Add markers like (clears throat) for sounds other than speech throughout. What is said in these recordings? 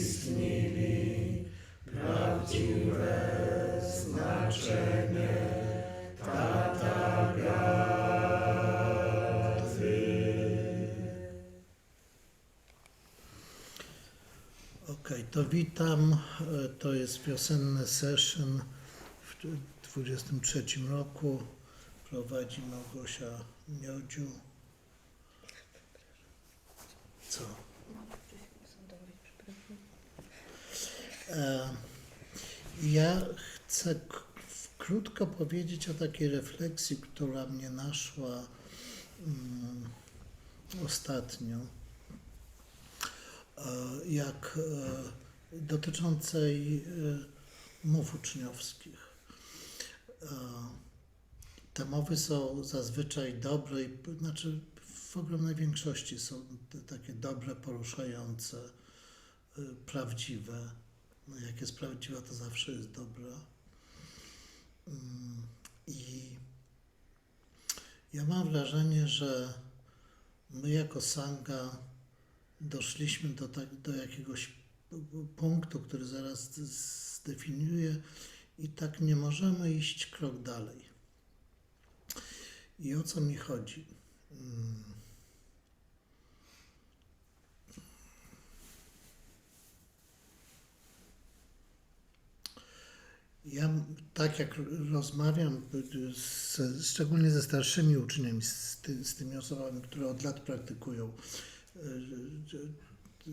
urzeczywistnili prawdziwe znaczenie Tatagaty. Okej, to witam. To jest wiosenny session w 23 roku. Prowadzi Małgosia Miodziu. Co? Ja chcę krótko powiedzieć o takiej refleksji, która mnie naszła mm, ostatnio e, jak e, dotyczącej e, mów uczniowskich. E, Te mowy są zazwyczaj dobre, znaczy w ogromnej większości są takie dobre, poruszające, e, prawdziwe. No jak jest prawdziwa, to zawsze jest dobra. Mm, I ja mam wrażenie, że my jako Sangha doszliśmy do, tak, do jakiegoś punktu, który zaraz zdefiniuję i tak nie możemy iść krok dalej. I o co mi chodzi? Ja, tak jak rozmawiam, z, szczególnie ze starszymi uczniami, z, ty, z tymi osobami, które od lat praktykują, y,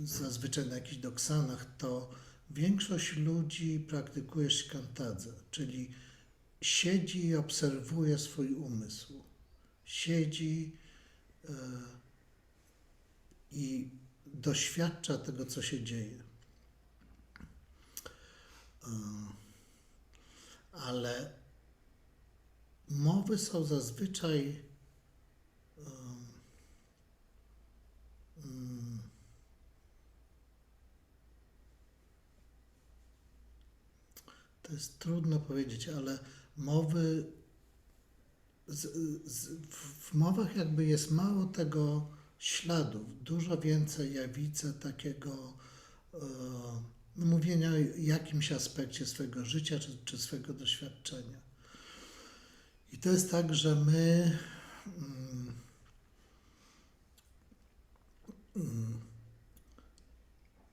zazwyczaj na jakichś doksanach, to większość ludzi praktykuje szkantadzę, czyli siedzi i obserwuje swój umysł. Siedzi e, i doświadcza tego, co się dzieje. E, ale mowy są zazwyczaj to jest trudno powiedzieć, ale mowy z, z, w- mowach jakby jest mało tego śladów, dużo więcej ja widzę takiego mówienia o jakimś aspekcie swojego życia czy, czy swojego doświadczenia. I to jest tak, że my mm, mm,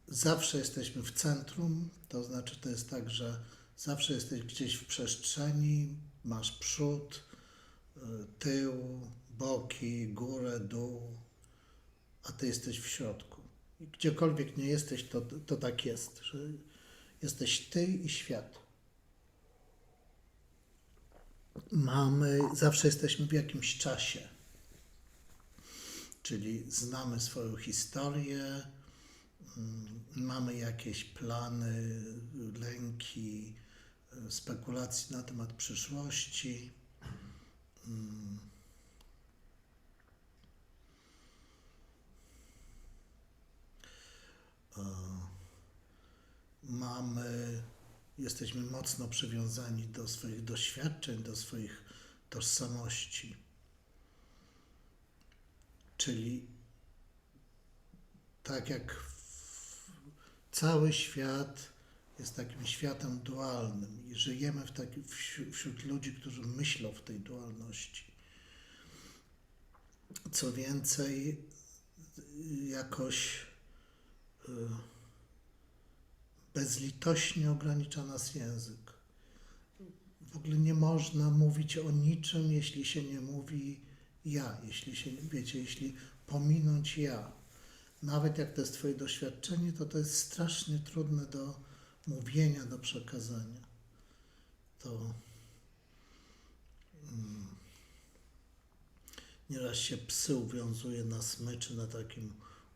zawsze jesteśmy w centrum, to znaczy to jest tak, że zawsze jesteś gdzieś w przestrzeni, masz przód, y, tył, boki, górę, dół, a ty jesteś w środku. Gdziekolwiek nie jesteś, to, to tak jest, że jesteś ty i świat. Mamy, zawsze jesteśmy w jakimś czasie, czyli znamy swoją historię, mm, mamy jakieś plany, lęki, spekulacje na temat przyszłości. Mm. E, Mamy, jesteśmy mocno przywiązani do swoich doświadczeń, do swoich tożsamości. Czyli tak jak cały świat jest takim światem dualnym i żyjemy w taki, wśród, ludzi, którzy myślą w tej dualności. Co więcej, jakoś bezlitośnie ogranicza nas język. W ogóle nie można mówić o niczym, jeśli się nie mówi ja, jeśli się, wiecie, jeśli pominąć ja. Nawet jak to jest Twoje doświadczenie, to to jest strasznie trudne do mówienia, do przekazania. To mm, nieraz się psy uwiązuje na smyczy na takim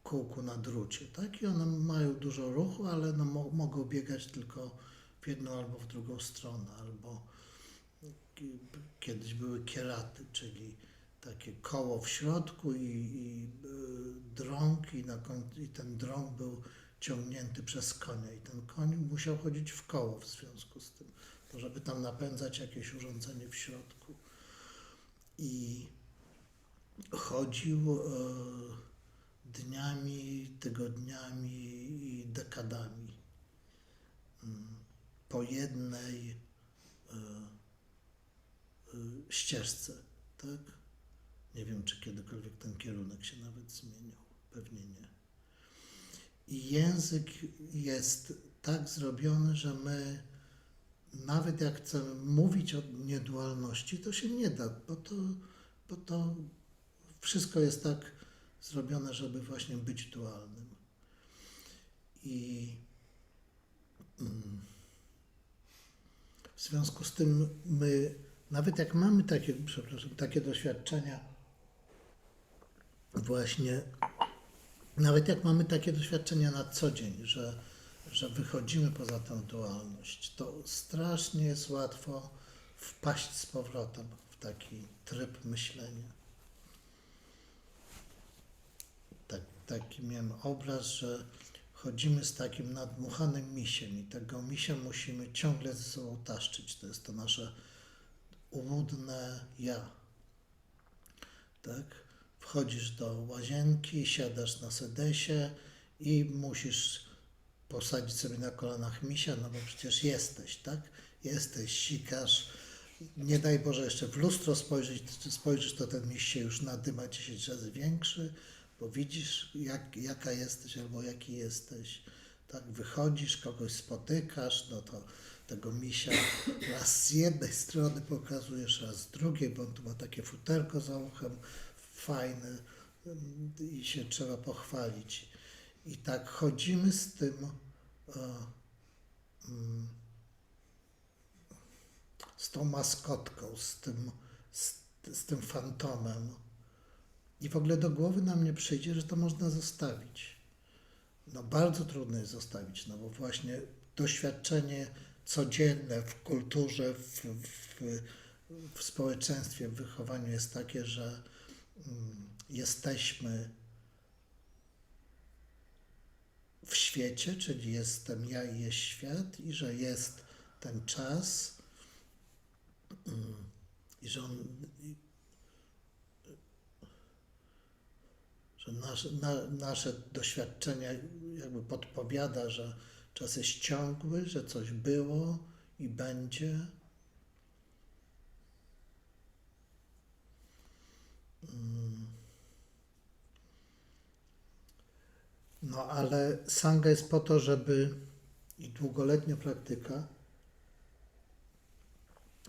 kółku na drucie, tak? I one mają dużo ruchu, ale no, mo- mogą biegać tylko w jedną albo w drugą stronę, albo ki- kiedyś były kieraty, czyli takie koło w środku i, i y, drąg i, na i ten drąg był ciągnięty przez konia i ten koń musiał chodzić w koło w związku z tym, to żeby tam napędzać jakieś urządzenie w środku. I chodził e, dniami, tygodniami i dekadami mm, po jednej e, e, ścieżce, tak? Nie wiem, czy kiedykolwiek ten kierunek się nawet zmieniał. Pewnie nie. I język jest tak zrobiony, że my nawet jak chcemy mówić o niedualności, to się nie da, bo to, bo to wszystko jest tak zrobione, żeby właśnie być dualnym. I mm, w związku z tym my, nawet jak mamy takie, przepraszam, takie doświadczenia, właśnie, nawet jak mamy takie doświadczenia na co dzień, że, że wychodzimy poza tę dualność, to strasznie jest łatwo wpaść z powrotem w taki tryb myślenia. Tak, taki miałem obraz, że chodzimy z takim nadmuchanym misiem i tego misia musimy ciągle ze sobą taszczyć. To jest to nasze ułudne ja. Tak? Wchodzisz do łazienki, siadasz na sedesie i musisz posadzić sobie na kolanach misia, no bo przecież jesteś, tak? Jesteś, sikasz. Nie daj Boże jeszcze w lustro spojrzeć, spojrzysz, to ten miś się już nadyma 10 razy większy, bo widzisz, jak, jaka jesteś albo jaki jesteś. Tak, wychodzisz, kogoś spotykasz, no to tego misia raz z jednej strony pokazujesz, raz z drugiej, bo on tu ma takie futerko za uchem, fajne i się trzeba pochwalić. I tak chodzimy z tym, e, mm, z tą maskotką, z tym, z, z tym fantomem. I w ogóle do głowy nam nie przyjdzie, że to można zostawić. No bardzo trudno jest zostawić, no bo właśnie doświadczenie codzienne w kulturze, w, w, w społeczeństwie, w wychowaniu jest takie, że mm, jesteśmy w świecie, czyli jestem ja i jest świat, i że jest ten czas, mm, i że on, i, że nasze, na, nasze doświadczenia jakby podpowiada, że czas jest ciągły, że coś było i będzie. Mm. No ale sanga jest po to, żeby i długoletnia praktyka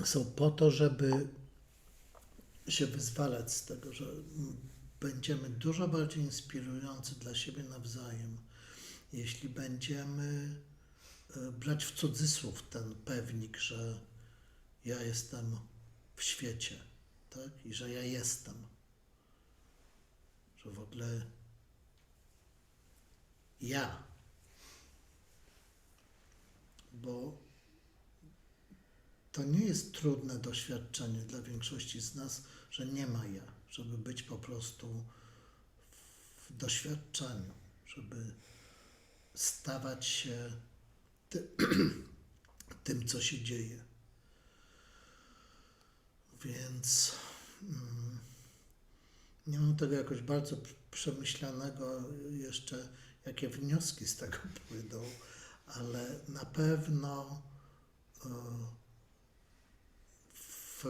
są po to, żeby się wyzwalać z tego, że będziemy dużo bardziej inspirujący dla siebie nawzajem, jeśli będziemy e, brać w cudzysłów ten pewnik, że ja jestem w świecie, tak? I że ja jestem. Że w ogóle ja. Bo to nie jest trudne doświadczenie dla większości z nas, że nie ma ja, żeby być po prostu w doświadczeniu, żeby stawać się ty, (clears throat) tym, co się dzieje. Więc mm, nie mam tego jakoś bardzo przemyślanego jeszcze, jakie wnioski z tego (laughs) płyną, ale na pewno e, w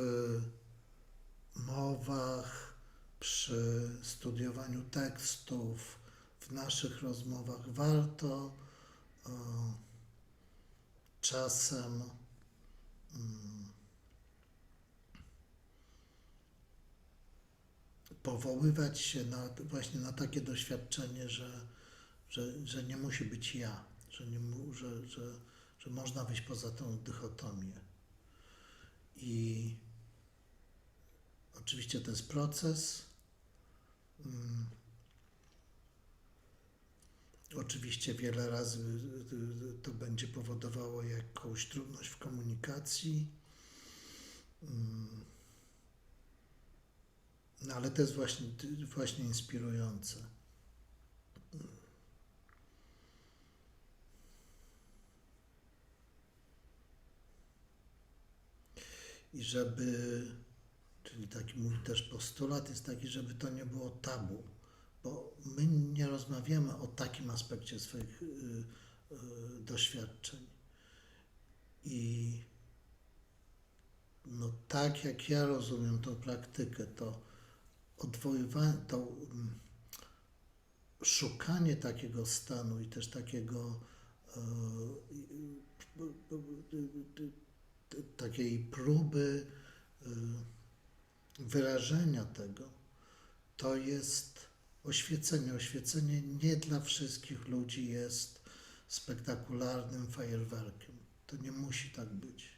mowach, przy studiowaniu tekstów, w naszych rozmowach warto e, czasem mm, powoływać się na, właśnie na takie doświadczenie, że, że, że nie musi być ja, że, nie że, że, że można wyjść poza tą dychotomię. I oczywiście to jest proces. Mm. Oczywiście wiele razy y, y, to będzie powodowało jakąś trudność w komunikacji. Mm. No ale to jest właśnie, właśnie inspirujące. I żeby, czyli taki mój też postulat jest taki, żeby to nie było tabu, bo my nie rozmawiamy o takim aspekcie swoich y, y, doświadczeń. I no tak jak ja rozumiem tą praktykę, to odwoływanie, to mm, szukanie takiego stanu i też takiego e, y, y, y, y, takiej próby y, wyrażenia tego, to jest oświecenie. Oświecenie nie dla wszystkich ludzi jest spektakularnym fajerwerkiem. To nie musi tak być.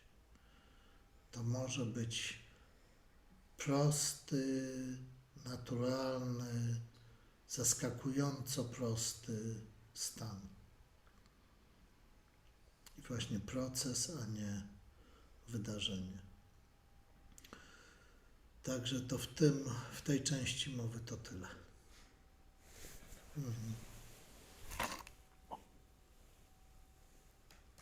To może być prosty, naturalny, zaskakująco prosty stan. I właśnie proces, a nie wydarzenie. Także to w tym, w tej części mowy to tyle. Mhm.